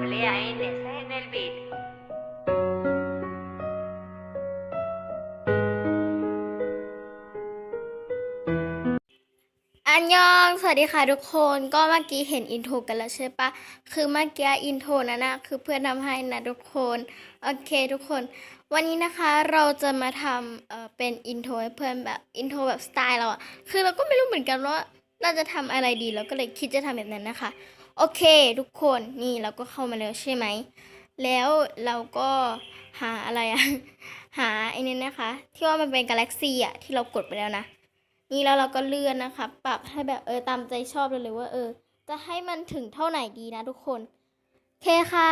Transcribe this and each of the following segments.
WANC en el beat. อันยอง สวัสดีค่ะทุกคน ก็เมื่อกี้เห็นอินโทรกันแล้วใช่ปะ คือเมื่อกี้อินโทรนั้นนะคือเพื่อนทำให้นะทุกคน โอเคทุกคน วันนี้นะคะเราจะมาทำเอ่อเป็นอินโทรให้เพื่อนแบบอินโทรแบบสไตล์เราอะคือเราก็ไม่รู้เหมือนกันว่าเราจะทำอะไรดีเราก็เลยคิดจะทำแบบนั้นนะคะ โอเค ทุกคนนี่เราก็เข้ามาแล้วใช่ไหม แล้วเราก็หาอะไรอะหาไอ้นี่นะคะ ที่ว่ามันเป็นกาแล็กซี่อะที่เรากดไปแล้วนะ นี่แล้วเราก็เลื่อนนะคะ ปรับให้แบบเออตามใจชอบเลยเลยว่าเออ จะให้มันถึงเท่าไหนดีนะทุกคนโอเคค่ะ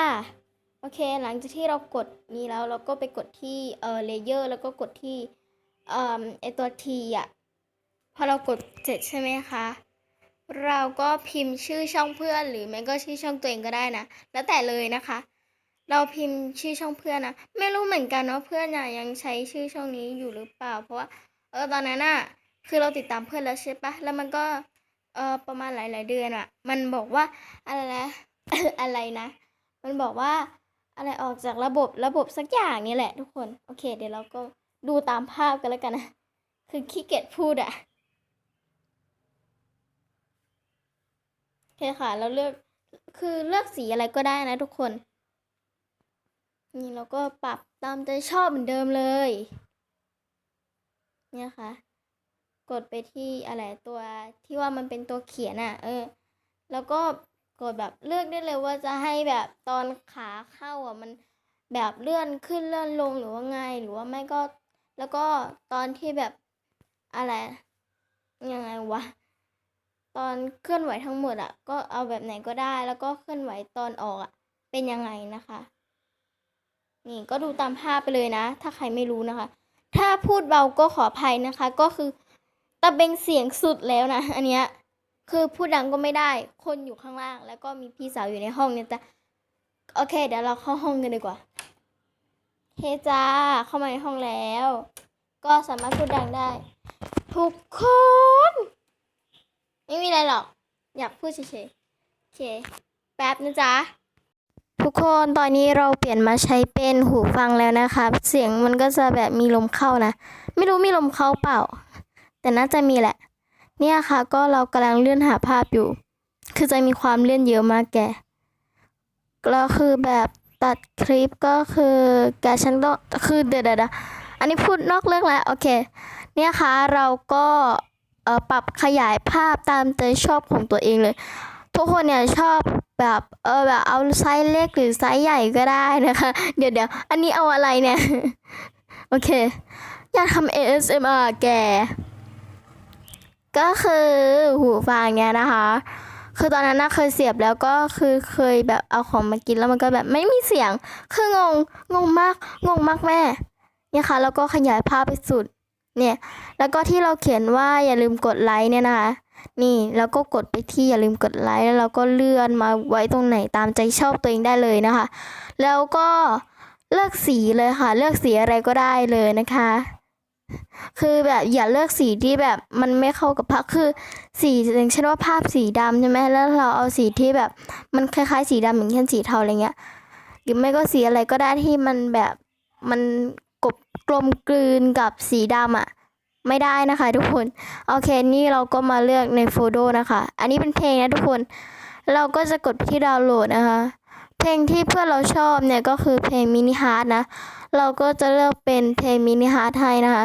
โอเค หลังจากที่เรากดนี้แล้วเราก็ไปกดที่เออเลเยอร์แล้วก็กดที่เอ่อไอตัว T อะพอเรากดเสร็จใช่ไหมคะ เราก็พิมพ์ชื่อช่องเพื่อน หรือไม่ก็ชื่อช่องตัวเองก็ได้นะ แล้วแต่เลยนะคะ เราพิมพ์ชื่อช่องเพื่อนนะ ไม่รู้เหมือนกันว่าเพื่อนอะยังใช้ชื่อช่องนี้อยู่หรือเปล่า เพราะว่าเออตอนนั้นอะคือเราติดตามเพื่อนแล้วใช่ปะแล้วมันก็เออประมาณหลาย ๆ เดือนอะมันบอกว่าอะไรนะอะไรนะ มันบอกว่าอะไรออกจากระบบระบบสักอย่างนี่แหละทุกคน โอเค เดี๋ยวเราก็ดูตามภาพกันแล้วกันนะ คือขี้เกียจพูดอะโอ เคค่ะ เราเลือกคือเลือกสีอะไรก็ได้นะทุกคน นี่เราก็ปรับตามใจชอบเหมือนเดิมเลย เนี่ยค่ะ กดไปที่อะไรตัวที่ว่ามันเป็นตัวเขียนอะ เออ แล้วก็กดแบบเลือกได้เลยว่าจะให้แบบตอนขาเข้าอะมันแบบเลื่อนขึ้นเลื่อนลงหรือว่าไงหรือว่าไม่ก็ แล้วก็ตอนที่แบบอะไรยังไงวะ ตอนเคลื่อนไหวทั้งหมดอะ ก็เอาแบบไหนก็ได้ แล้วก็เคลื่อนไหวตอนออกอะ เป็นยังไงนะคะ นี่ก็ดูตามภาพไปเลยนะ ถ้าใครไม่รู้นะคะ ถ้าพูดเบาก็ขออภัยนะคะ ก็คือตะเบงเสียงสุดแล้วนะ อันเนี้ยคือพูดดังก็ไม่ได้ คนอยู่ข้างล่าง แล้วก็มีพี่สาวอยู่ในห้องเนี่ยจ้ะโอเค เดี๋ยวเราเข้าห้องกันดีกว่าเฮจ้าเข้ามาในห้องแล้ว ก็สามารถพูดดังได้ ทุกคน ไม่มีอะไรหรอก อยากพูดเฉยๆ โอเค แป๊บนะจ๊ะ ทุกคนตอนนี้เราเปลี่ยนมาใช้เป็นหูฟังแล้วนะคะ เสียงมันก็จะแบบมีลมเข้านะ ไม่รู้มีลมเข้าเปล่า แต่น่าจะมีแหละ เนี่ยค่ะ ก็เรากำลังเลื่อนหาภาพอยู่ คือจะมีความเลื่อนเยอะมากแกแล้วคือแบบตัดคลิปก็คือแกฉันต้องคือเดี๋ยวเดี๋ยวเดี๋ยวอันนี้พูดนอกเรื่องแล้ว โอเค เนี่ยค่ะเราก็ ปรับขยายภาพตามใจชอบของตัวเองเลย ทุกคนเนี่ยชอบแบบเออแบบเอาไซส์เล็กหรือไซส์ใหญ่ก็ได้นะคะ เดี๋ยวเดี๋ยวอันนี้เอาอะไรเนี่ย โอเค อยากทำ ASMR แก ก็คือหูฟังเนี่ยนะคะคือตอนนั้นน่ะเคยเสียบแล้วก็คือเคยแบบเอาของมากินแล้วมันก็แบบไม่มีเสียง คืองงงงมากงงมากแม่เนี่ยค่ะแล้วก็ขยายภาพไปสุด เนี่ย แล้วก็ที่เราเขียนว่าอย่าลืมกดไลค์เนี่ยนะคะ นี่แล้วก็กดไปที่อย่าลืมกดไลค์แล้วเราก็เลื่อนมาไว้ตรงไหนตามใจชอบตัวเองได้เลยนะคะ แล้วก็เลือกสีเลยค่ะ เลือกสีอะไรก็ได้เลยนะคะ คือแบบอย่าเลือกสีที่แบบมันไม่เข้ากับภาพคือสีอย่างเช่นว่าภาพสีดำใช่ไหมแล้วเราเอาสีที่แบบมันคล้ายๆ สีดำอย่างเช่นสีเทาอะไรเงี้ยหรือไม่ก็สีอะไรก็ได้ที่มันแบบมัน กบกลมกลืนกับสีดำอะ ไม่ได้นะคะทุกคน โอเค นี่เราก็มาเลือกในโฟลเดนะคะ อันนี้เป็นเพลงนะทุกคน เราก็จะกดไปที่ดาวน์โหลดนะคะ เพลงที่เพื่อนเราชอบเนี่ยก็คือเพลงมินิฮาร์ดนะ เราก็จะเลือกเป็นเพลงมินิฮาร์ดให้นะคะ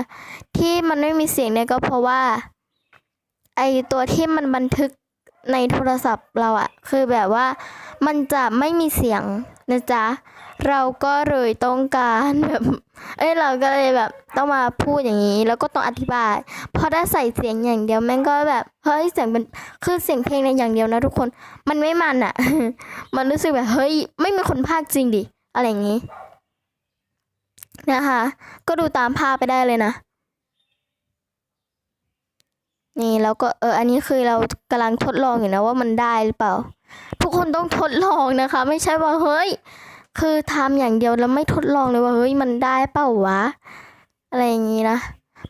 ที่มันไม่มีเสียงเนี่ยก็เพราะว่าไอตัวที่มันบันทึกในโทรศัพท์เราอะคือแบบว่ามันจะไม่มีเสียงนะจ๊ะ เราก็เลยต้องการแบบ เอ้ยเราก็เลยแบบต้องมาพูดอย่างนี้ แล้วก็ต้องอธิบายพอได้ใส่เสียงอย่างเดียวแม่งก็แบบเฮ้ยเสียงเป็นคือเสียงเพลงในอย่างเดียวนะทุกคน มันไม่มันอะมันรู้สึกแบบเฮ้ยไม่มีคนพากจริงดิอะไรอย่างนี้ นะคะ ก็ดูตามภาพไปได้เลยนะนี่แล้วก็เอออันนี้คือเรากำลังทดลองอยู่นะว่ามันได้หรือเปล่า ทุกคนต้องทดลองนะคะ ไม่ใช่ว่าเฮ้ย คือทำอย่างเดียวแล้วไม่ทดลองเลยว่าเฮ้ยมันได้เปล่าวะ อะไรอย่างนี้นะ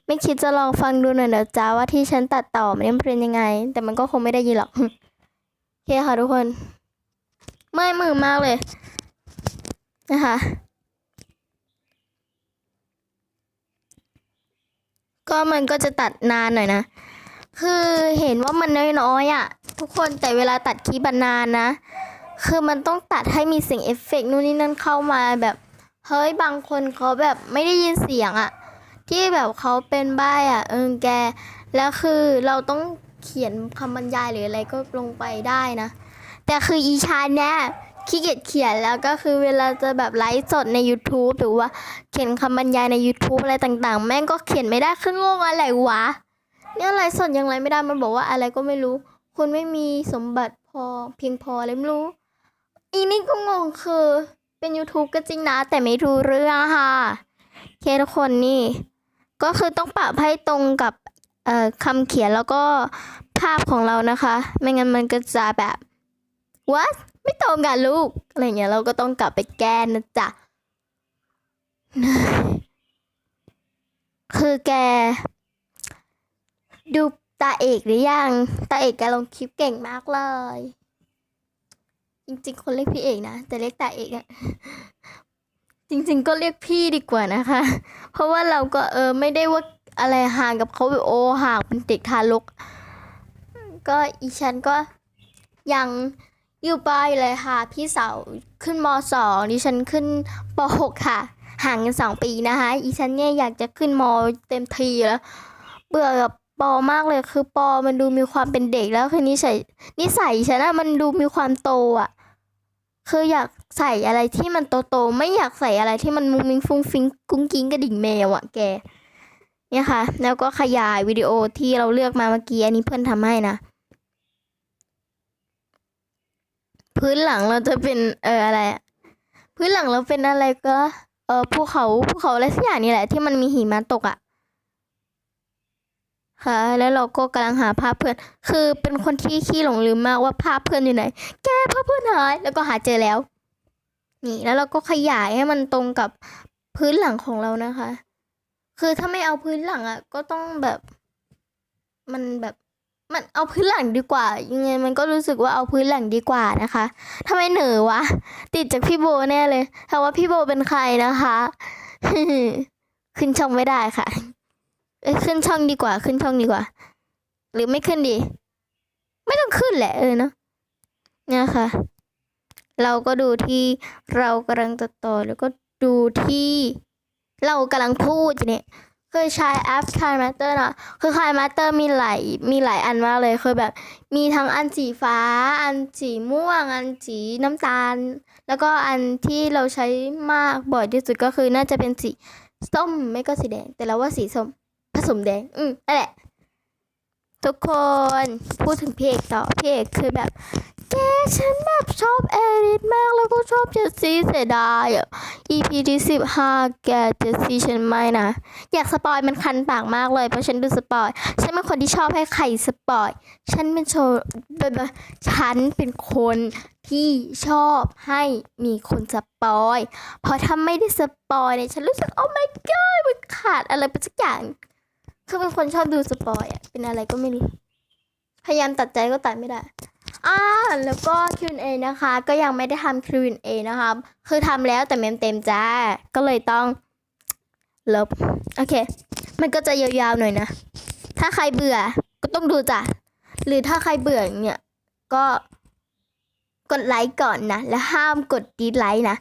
ไม่คิดจะลองฟังดูหน่อยเดี๋ยวจ้าว่าที่ฉันตัดต่อมันเป็นยังไง แต่มันก็คงไม่ได้ยินหรอกโอเคค่ะทุกคนเมื่อยมือมากเลยนะคะก็มันก็จะตัดนานหน่อยนะ คือเห็นว่ามันน้อยๆอะ ทุกคนแต่เวลาตัดคลิปนานนะ คือมันต้องตัดให้มีเสียงเอฟเฟกต์นู่นนี่นั่นเข้ามาแบบเฮ้ยบางคนเขาแบบไม่ได้ยินเสียงอะที่แบบเขาเป็นใบ้อะเออแก แล้วคือเราต้องเขียนคำบรรยายหรืออะไรก็ลงไปได้นะ แต่คืออีชาเนี่ยขี้เกียจเขียนแล้วก็คือเวลาจะแบบไลฟ์สดใน YouTube หรือว่าเขียนคำบรรยายใน YouTube อะไรต่างๆ แม่งก็เขียนไม่ได้คืองงอะไรวะ เนี่ยไลฟ์สดยังไลฟ์ไม่ได้มันบอกว่าอะไรก็ไม่รู้ คุณไม่มีสมบัติพอเพียงพออะไรไม่รู้ อีนี่ก็งงคือเป็น YouTube ก็จริงนะ แต่ไม่รู้เรื่องค่ะเคทุกคนนี่ ก็คือต้องปรับให้ตรงกับเอ่อคำเขียนแล้วก็ภาพของเรานะคะ ไม่งั้นมันก็จะแบบ what ไม่ตรงกันลูก อะไรเงี้ยเราก็ต้องกลับไปแก้นะจ๊ะ คือแก ดูตาเอกหรือยัง ตาเอกแกลงคลิปเก่งมากเลย จริงๆ คนเรียกพี่เอกนะ แต่เรียกตาเอกอะจริง ๆ ก็เรียกพี่ดีกว่านะคะ เพราะว่าเราก็เออไม่ได้ว่าอะไรห่างกับเขาแบบโอห่างเป็นเด็กทารก ก็อีฉันก็ยังอยู่ปอยู่เลยค่ะ พี่สาวขึ้นมสองดิฉันขึ้นปหกค่ะ ห่างกันสองปีนะคะ อีฉันเนี่ยอยากจะขึ้นมเต็มทีแล้ว เบื่อกับปอมากเลยคือปอมันดูมีความเป็นเด็กแล้วคือนิสัยนิสัยฉันอะมันดูมีความโตอะ คืออยากใส่อะไรที่มันโตๆไม่อยากใส่อะไรที่มันมุงมิงฟุ้งฟิงกุ้งกิ้งกระดิ่งแมวอะแกเนี่ยค่ะ แล้วก็ขยายวิดีโอที่เราเลือกมาเมื่อกี้อันนี้เพื่อนทำให้นะ พื้นหลังเราจะเป็นเอออะไร พื้นหลังเราเป็นอะไรก็ เออภูเขาภูเขาอะไรสักอย่างนี่แหละ ที่มันมีหิมะตกอะ ค่ะ แล้วเราก็กำลังหาภาพเพื่อน คือเป็นคนที่ขี้หลงลืมมากว่าภาพเพื่อนอยู่ไหน แกภาพเพื่อนหาย แล้วก็หาเจอแล้ว นี่ แล้วเราก็ขยายให้มันตรงกับพื้นหลังของเรานะคะ คือถ้าไม่เอาพื้นหลังอะก็ต้องแบบ มันแบบมันเอาพื้นหลังดีกว่า ยังไงมันก็รู้สึกว่าเอาพื้นหลังดีกว่านะคะทำไมเหนือวะ ติดจากพี่โบแน่เลยถามว่าพี่โบเป็นใครนะคะ ขึ้นช่องไม่ได้ค่ะ เอ้ยขึ้นช่องดีกว่า ขึ้นช่องดีกว่า หรือไม่ขึ้นดี ไม่ต้องขึ้นแหละเออเนาะเนี่ยค่ะ เราก็ดูที่เรากำลังตัดต่อแล้วก็ดูที่ เรากำลังพูดเนี่ยคือใช้แอป k i n Matter นะคือ k i n Matter มีหลายมีหลายอันมากเลยคือแบบ มีทั้งอันสีฟ้า อันสีม่วง อันสีน้ำตาล แล้วก็อันที่เราใช้มากบ่อยที่สุดก็คือน่าจะเป็นสีส้มไม่ก็สีแดง แต่เราว่าสีส้ม สมแดง อืมนั่นแหละ ทุกคนพูดถึงพี่เอกต่อพี่เอกคือแบบ แกฉันแบบชอบแอริสมากแล้วก็ชอบเจสซี่เสียดายอะ EP ที่สิบห้าแกเจสซี่ฉันไม่นะ อยากสปอยมันคันปากมากเลยเพราะฉันดูสปอย ฉันเป็นคนที่ชอบให้ใครสปอย ฉันเป็นโชว์แบบฉันเป็นคนที่ชอบให้มีคนสปอย เพราะถ้าไม่ได้สปอยเนี่ย ฉันรู้สึก โอ้ my god มันขาดอะไรไปสักอย่าง คือเป็นคนชอบดูสปอยอะเป็นอะไรก็ไม่รู้ พยายามตัดใจก็ตัดไม่ได้ อ่า แล้วก็ Q&A นะคะ ก็ยังไม่ได้ทำ Q&A นะคะ คือทำแล้วแต่เมมเต็มจ้า ก็เลยต้องลบ โอเค มันก็จะยาวๆหน่อยนะ ถ้าใครเบื่อ ก็ต้องดูจ้ะ หรือถ้าใครเบื่อเนี่ย ก็กดไลค์ก่อนนะ แล้วห้ามกดดีไลค์นะ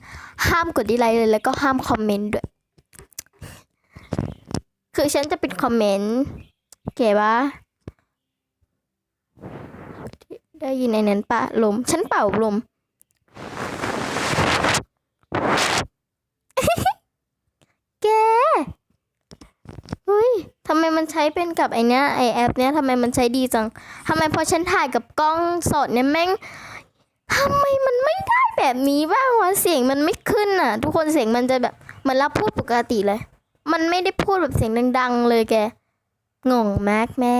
ห้ามกดดีไลค์เลย แล้วก็ห้ามคอมเมนต์ด้วย คือฉันจะปิดคอมเมนต์เก๋ปะได้ยินในนั้นปะลม ฉันเป่าลม แกเฮ้ยทำไมมันใช้เป็นกับไอเนี้ยไอแอปเนี้ยทำไมมันใช้ดีจังทำไมพอฉันถ่ายกับกล้องสดเนี่ยแม่งทำไมมันไม่ได้แบบนี้บ้างวะเสียงมันไม่ขึ้นอะ ทุกคนเสียงมันจะแบบเหมือนเราพูดปกติเลย มันไม่ได้พูดแบบเสียงดัง ๆ เลยแก งงมากแม่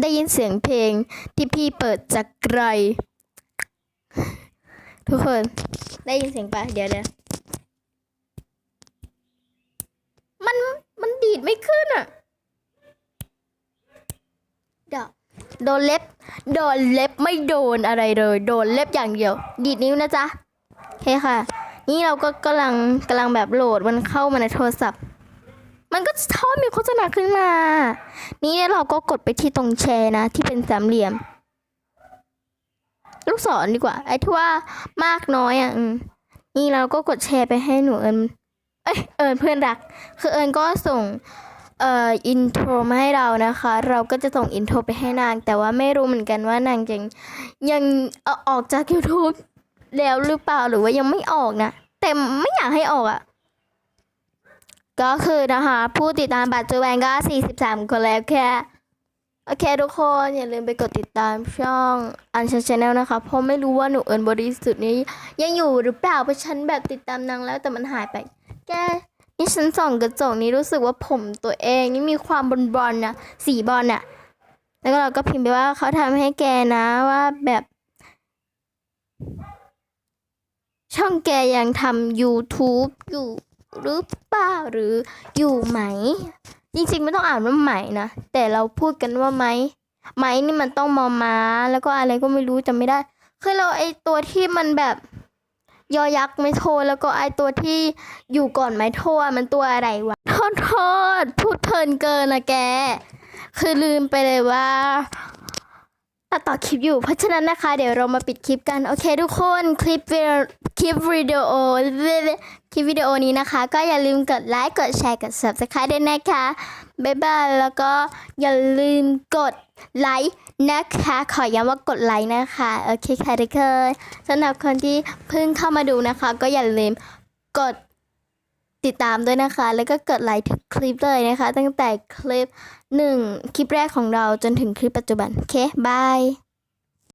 ได้ยินเสียงเพลงที่พี่เปิดจากไกล ทุกคน ได้ยินเสียงปะเดี๋ยวเดี๋ยวมันมันดีดไม่ขึ้นอะเดี๋ยวโดนเล็บ โดนเล็บไม่โดนอะไรเลย โดนเล็บอย่างเดียว ดีดนิ้วนะจ๊ะโอเคค่ะ นี่เราก็กำลังกำลังแบบโหลดมันเข้ามาในโทรศัพท์ มันก็ชอบมีโฆษณาขึ้นมา นี่เราก็กดไปที่ตรงแชร์นะ ที่เป็นสามเหลี่ยม ลูกศรดีกว่า ไอ้ที่ว่ามากน้อยอะนี่เราก็กดแชร์ไปให้หนูเอิญเอ้ยเอิญเพื่อนรัก คือเอิญก็ส่งเอ่ออินโทรมาให้เรานะคะ เราก็จะส่งอินโทรไปให้นาง แต่ว่าไม่รู้เหมือนกันว่านางยังยังอออกจาก YouTube แล้วหรือเปล่าหรือว่ายังไม่ออกนะ แต่ไม่อยากให้ออกอะ่ะ ก็คือนะคะ ผู้ติดตามบัตรจุบันก็ 43 คนแล้วแค่ โอเคทุกคนอย่าลืมไปกดติดตามช่องอันชันชาแนลนะคะ เพราะไม่รู้ว่าหนูเอิญบริสุทธิ์นี้ ยังอยู่หรือเปล่าเพราะฉันแบบติดตามนางแล้วแต่มันหายไป แกนี่ฉันส่องกระจกนี้รู้สึกว่าผมตัวเองนี่มีความบอลบอลนะสีบอลน่ะ แล้วก็เราก็พิมพ์ไปว่าเขาทำให้แกนะว่าแบบ ช่องแกยังทำ YouTube อยู่หรือเปล่าหรืออยู่ไหม จริงๆไม่ต้องอ่านว่าไหมนะ แต่เราพูดกันว่าไหมไหมนี่มันต้องมอม้าแล้วก็อะไรก็ไม่รู้จำไม่ได้ คือเราไอตัวที่มันแบบยอยักษ์ไม่โทแล้วก็ไอตัวที่อยู่ก่อนไม้โทมันตัวอะไรวะโทษโทษพูดเพลินเกินนะแก คือลืมไปเลยว่า ตัดต่อคลิปอยู่ เพราะฉะนั้นนะคะ เดี๋ยวเรามาปิดคลิปกัน โอเคทุกคนคลิปคลิปวิดีโอคลิปวิดีโอนี้นะคะ ก็อย่าลืมกดไลค์กดแชร์กด subscribe ด้วยนะคะบ๊ายบายแล้วก็อย่าลืมกดไลค์นะคะ ขอย้ำว่ากดไลค์นะคะโอเคค่ะทุกคนสำหรับคนที่เพิ่งเข้ามาดูนะคะ ก็อย่าลืมกด ติดตามด้วยนะคะ แล้วก็กดไลค์ทุกคลิปเลยนะคะ ตั้งแต่คลิปหนึ่งคลิปแรกของเราจนถึงคลิปปัจจุบัน โอเค บาย